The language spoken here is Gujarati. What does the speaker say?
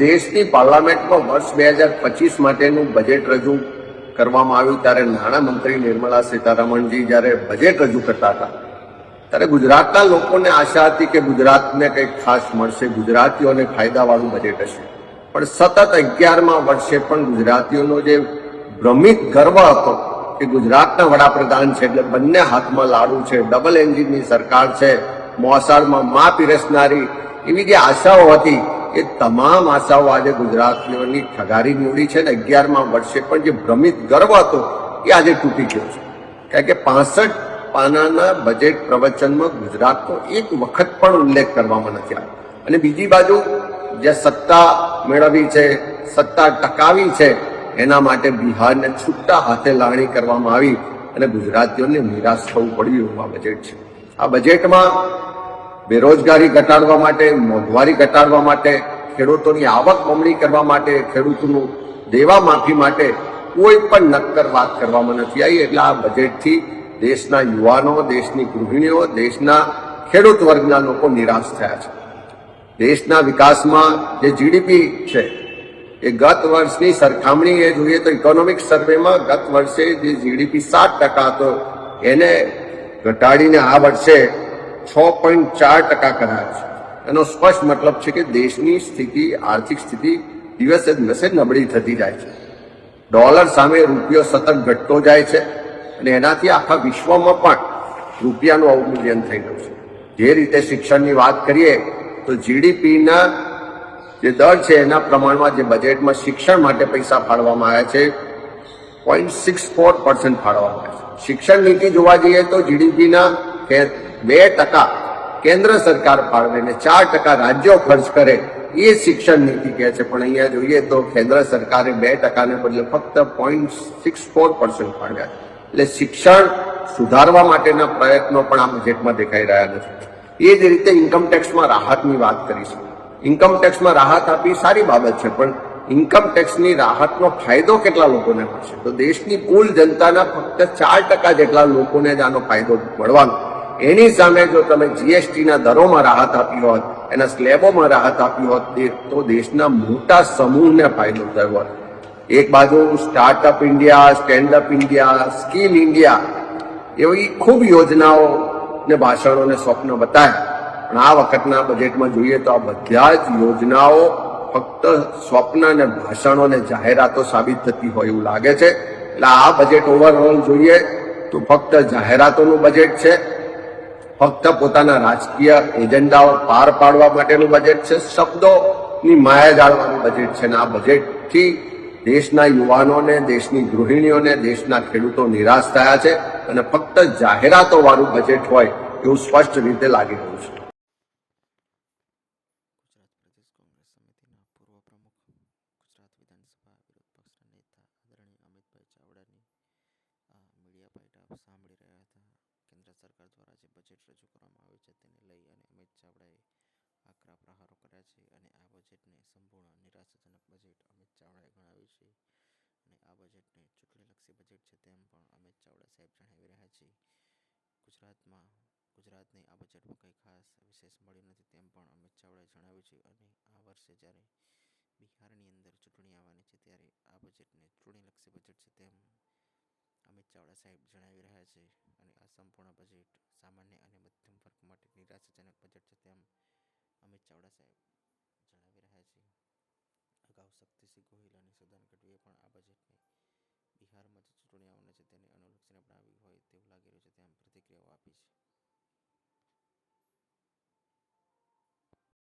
દેશની પાર્લામેન્ટમાં વર્ષ બે હજાર પચીસ માટેનું બજેટ રજૂ કરવામાં આવ્યું ત્યારે નાણામંત્રી નિર્મલા સીતારમણજી જ્યારે બજેટ રજૂ કરતા હતા, ત્યારે ગુજરાતના લોકોને આશા હતી કે ગુજરાતને કંઈક ખાસ મળશે, ગુજરાતીઓને ફાયદાવાળું બજેટ હશે. પણ સતત અગિયારમાં વર્ષે પણ ગુજરાતીઓનો જે ભ્રમિત ગર્વ હતો કે ગુજરાતના વડાપ્રધાન છે એટલે બંને હાથમાં લાડુ છે ડબલ એન્જિનની સરકાર છે, મોસાળમાં મા પીરસનારી એવી જે આશાઓ હતી એ તમામ આશાઓ આજે ગુજરાતીઓની ઠગારી નીવડી છે ને અગિયારમા વર્ષે પણ જે ભ્રમિત ગર્વ હતો એ આજે તૂટી ગયો છે. કારણ કે પાસઠ પાનાના બજેટ પ્રવચનમાં ગુજરાતનો એક વખત પણ ઉલ્લેખ કરવામાં નથી આવ્યો. અને બીજી બાજુ જે સત્તા મેળવી છે, સત્તા ટકાવી છે, એના માટે બિહારને છૂટા હાથે લાગણી કરવામાં આવી અને ગુજરાતીઓને નિરાશ થવું પડ્યું એવું આ બજેટ છે. આ બજેટમાં બેરોજગારી ઘટાડવા માટે, મોંઘવારી ઘટાડવા માટે, ખેડૂતોની આવક બમણી કરવા માટે, ખેડૂતોનું દેવા માફી માટે કોઈ પણ નક્કર વાત કરવામાં નથી આવી. એટલે આ બજેટથી દેશના યુવાનો, દેશની ગૃહિણીઓ, દેશના ખેડૂત વર્ગના લોકો નિરાશ થયા છે. દેશના વિકાસમાં જે જીડીપી છે, એ ગત વર્ષની સરખામણી એ જોઈએ તો ઇકોનોમિક સર્વેમાં ગત વર્ષે જે જીડીપી સાત ટકા હતો, એને ઘટાડીને આ વર્ષે છ પોઈન્ટ ચાર ટકા કર્યા છે. એનો સ્પષ્ટ મતલબ છે કે દેશની સ્થિતિ, આર્થિક સ્થિતિ દિવસે દિવસે નબળી થતી જાય છે. ડોલર સામે રૂપિયો સતત ઘટતો જાય છે અને એનાથી આખા વિશ્વમાં પણ રૂપિયાનું અવમૂલ્યન થઈ ગયું છે. જે રીતે શિક્ષણની વાત કરીએ, તો જીડીપીના જે દર છે, એના પ્રમાણમાં જે બજેટમાં શિક્ષણ માટે પૈસા ફાળવવામાં આવ્યા છે પોઈન્ટ સિક્સ ફોર પર્સન્ટ ફાળવવામાં આવ્યા છે. શિક્ષણ નીતિ જોવા જઈએ તો જીડીપીના બે ટકા કેન્દ્ર સરકાર ફાળવે ને ચાર ટકા રાજ્યો ખર્ચ કરે, એ શિક્ષણ નીતિ કહે છે. પણ અહીંયા જોઈએ તો કેન્દ્ર સરકારે બે ટકાને બદલે ફક્ત પોઈન્ટ સિક્સ ફોર પર્સન્ટ ફાળવ્યા એટલે શિક્ષણ સુધારવા માટેના પ્રયત્નો પણ આ બજેટમાં દેખાઈ રહ્યા નથી એ જ રીતે ઇન્કમટેક્સમાં રાહતની વાત કરીશું ઇન્કમટેક્સમાં રાહત આપી સારી બાબત છે, પણ ઇન્કમ ટેક્સની રાહતનો ફાયદો કેટલા લોકોને મળશે? તો દેશની કુલ જનતાના ફક્ત ચાર ટકા જેટલા લોકોને જ આનો ફાયદો મળવાનો એની સામે જો તમે જીએસટીના દરોમાં રાહત આપી હોત, એના સ્લેબોમાં રાહત આપી હોત તો દેશના મોટા સમૂહને ફાયદો થયો હોત. એક બાજુ startup India standup India skill India એવી ખૂબ યોજનાઓ ને ભાષણોને સ્વપ્ન બતાવ્યા પણ આ વખતના બજેટમાં જોઈએ તો આ બધા જ યોજનાઓ ફક્ત સ્વપ્ન અને ભાષણો અને જાહેરાતો સાબિત થતી હોય એવું લાગે છે. એટલે આ બજેટ ઓવરઓલ જોઈએ તો ફક્ત જાહેરાતોનું બજેટ છે ફક્ત પોતાના રાજકીય એજન્ડાઓ પાર પાડવા માટેનું બજેટ છે, શબ્દોની માયા જાળવાનું બજેટ છે અને આ બજેટથી દેશના યુવાનોને, દેશની ગૃહિણીઓને, દેશના ખેડૂતો નિરાશ થયા છે અને ફક્ત જાહેરાતો વાળું બજેટ હોય એવું સ્પષ્ટ રીતે લાગી રહ્યું છે. બજેટ રજૂ કરવામાં આવ્યું છે તેને લઈ અને અમિત ચાવડાએ આકરા પ્રહારો કર્યા છે અને આ બજેટને સંપૂર્ણ નિરાશાજનક બજેટ અમિત ચાવડાએ ગણાવ્યું છે અને આ બજેટને ચૂંટણીલક્ષી બજેટ છે તેમ પણ અમિત ચાવડા સાહેબ જણાવી રહ્યા છે. ગુજરાતમાં, ગુજરાતને આ બજેટમાં કંઈ ખાસ વિશેષ મળ્યું નથી તેમ પણ અમિત ચાવડાએ જણાવ્યું છે અને આ વર્ષે જ્યારે બિહારની અંદર ચૂંટણી આવવાની છે ત્યારે આ બજેટને ચૂંટણીલક્ષી બજેટ છે તેમ ચાવડા સાહેબ જણાવી રહ્યા છે અને આ સંપૂર્ણ બજેટ સામાન્ય અને મધ્યમ વર્ગ માટે નિરાશાજનક બજેટ છે તેમ અમિત ચાવડા સાહેબ જણાવી રહ્યા છે અગાઉ શક્તિસિંહ ગોહિલ અને સદાન ગઢવીએ પણ આ બજેટને બિહારમાં જે ચૂંટણી આવવાની છે તેને અનુલક્ષીને બનાવી હોય તેવું લાગી રહ્યું છે તેમ પ્રતિક્રિયાઓ આપી છે.